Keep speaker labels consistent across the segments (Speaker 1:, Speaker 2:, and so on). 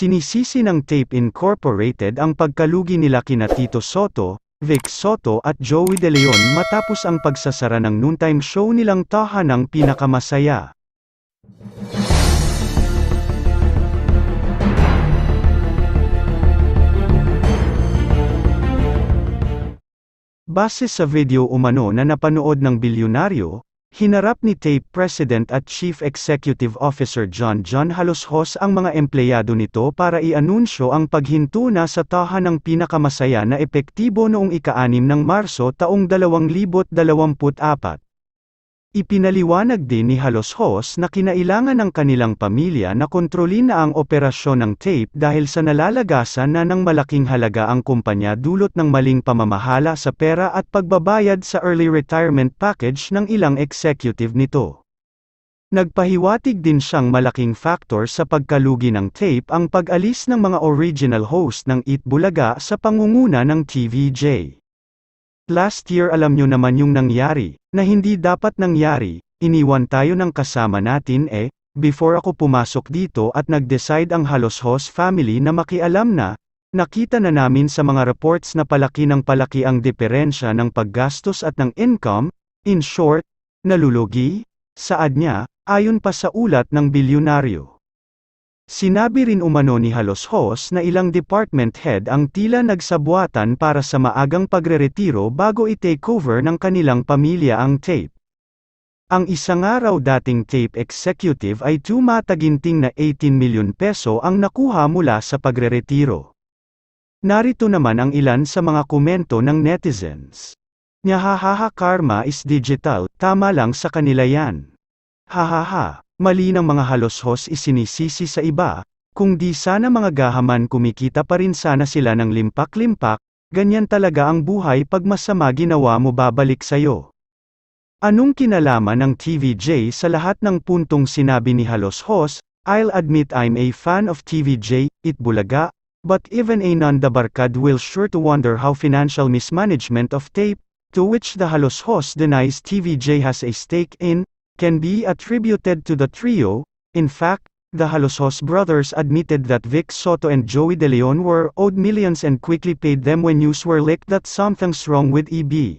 Speaker 1: Sinisisi ng Tape Incorporated ang pagkalugi nila kina Tito Soto, Vic Soto at Joey De Leon matapos ang pagsasara ng noontime show nilang Tahanang Pinakamasaya. Base sa video umano na napanood ng bilyonaryo, hinarap ni Tape President at Chief Executive Officer John John Haloshos ang mga empleyado nito para i-anunsyo ang paghinto na sa tahan ng pinakamasaya na epektibo noong ika-6 ng Marso taong 2024. Ipinaliwanag din ni Haloshos na kinailangan ng kanilang pamilya na kontrolin na ang operasyon ng tape dahil sa nalalagasan na ng malaking halaga ang kumpanya dulot ng maling pamamahala sa pera at pagbabayad sa early retirement package ng ilang executive nito. Nagpahiwatig din siyang malaking factor sa pagkalugi ng tape ang pag-alis ng mga original host ng Eat Bulaga sa pangunguna ng TVJ. Last year alam nyo naman yung nangyari, na hindi dapat nangyari, iniwan tayo ng kasama natin eh, before ako pumasok dito at nag-decide ang Haloshos family na makialam na, nakita na namin sa mga reports na palaki ng palaki ang diferensya ng paggastos at ng income, in short, nalulugi, saad niya, ayon pa sa ulat ng bilyonaryo. Sinabi rin umano ni Haloshos na ilang department head ang tila nagsabuatan para sa maagang pagreretiro bago i-takeover ng kanilang pamilya ang tape. Ang isang araw dating tape executive ay tumataginting na 18 milyon peso ang nakuha mula sa pagreretiro. Narito naman ang ilan sa mga komento ng netizens. Nyahahaha karma is digital, tama lang sa kanila yan. Hahaha. Mali ng mga haloshos isinisisi sa iba, kung di sana mga gahaman kumikita pa rin sana sila ng limpak-limpak, ganyan talaga ang buhay pag masama ginawa mo babalik sayo. Anong kinalaman ng TVJ sa lahat ng puntong sinabi ni Haloshos, I'll admit I'm a fan of TVJ, Itbulaga, but even a non-dabarkad will sure to wonder how financial mismanagement of tape, to which the Haloshos denies TVJ has a stake in, can be attributed to the trio. In fact, the Halosos brothers admitted that Vic Soto and Joey De Leon were owed millions and quickly paid them when news were leaked that something's wrong with EB.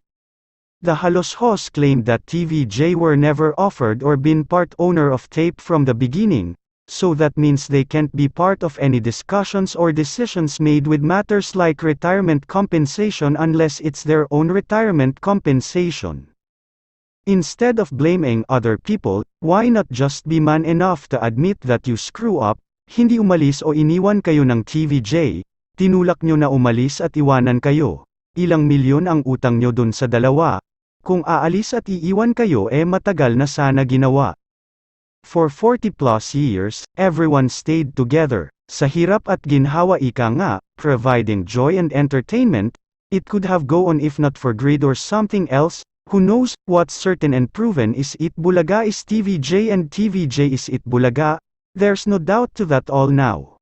Speaker 1: The Halosos claimed that TVJ were never offered or been part owner of tape from the beginning, so that means they can't be part of any discussions or decisions made with matters like retirement compensation unless it's their own retirement compensation. Instead of blaming other people, why not just be man enough to admit that you screw up, hindi umalis o iniwan kayo ng TVJ, tinulak nyo na umalis at iwanan kayo. Ilang milyon ang utang nyo dun sa dalawa. Kung aalis at iiwan kayo eh matagal na sana ginawa. For 40 plus years, everyone stayed together. Sa hirap at ginhawa ika nga, providing joy and entertainment, it could have go on if not for greed or something else, Who knows, what's certain and proven is It Bulaga is TVJ and TVJ is It Bulaga, there's no doubt to that all now.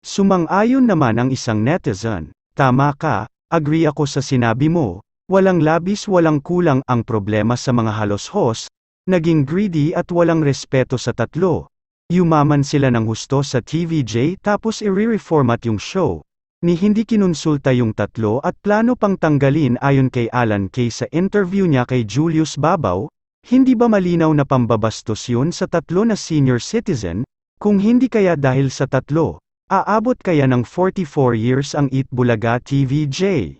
Speaker 1: Sumang-ayon naman ang isang netizen, tama ka, agree ako sa sinabi mo, walang labis walang kulang ang problema sa mga halos-hos, naging greedy at walang respeto sa tatlo. Yumaman sila ng husto sa TVJ tapos i-reformat yung show, ni hindi kinonsulta yung tatlo at plano pang tanggalin ayon kay Alan Kay sa interview niya kay Julius Babaw, hindi ba malinaw na pambabastos yun sa tatlo na senior citizen, kung hindi kaya dahil sa tatlo, aabot kaya ng 44 years ang Eat Bulaga TVJ.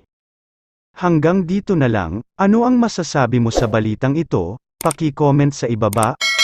Speaker 1: Hanggang dito na lang, ano ang masasabi mo sa balitang ito, paki-comment sa ibaba,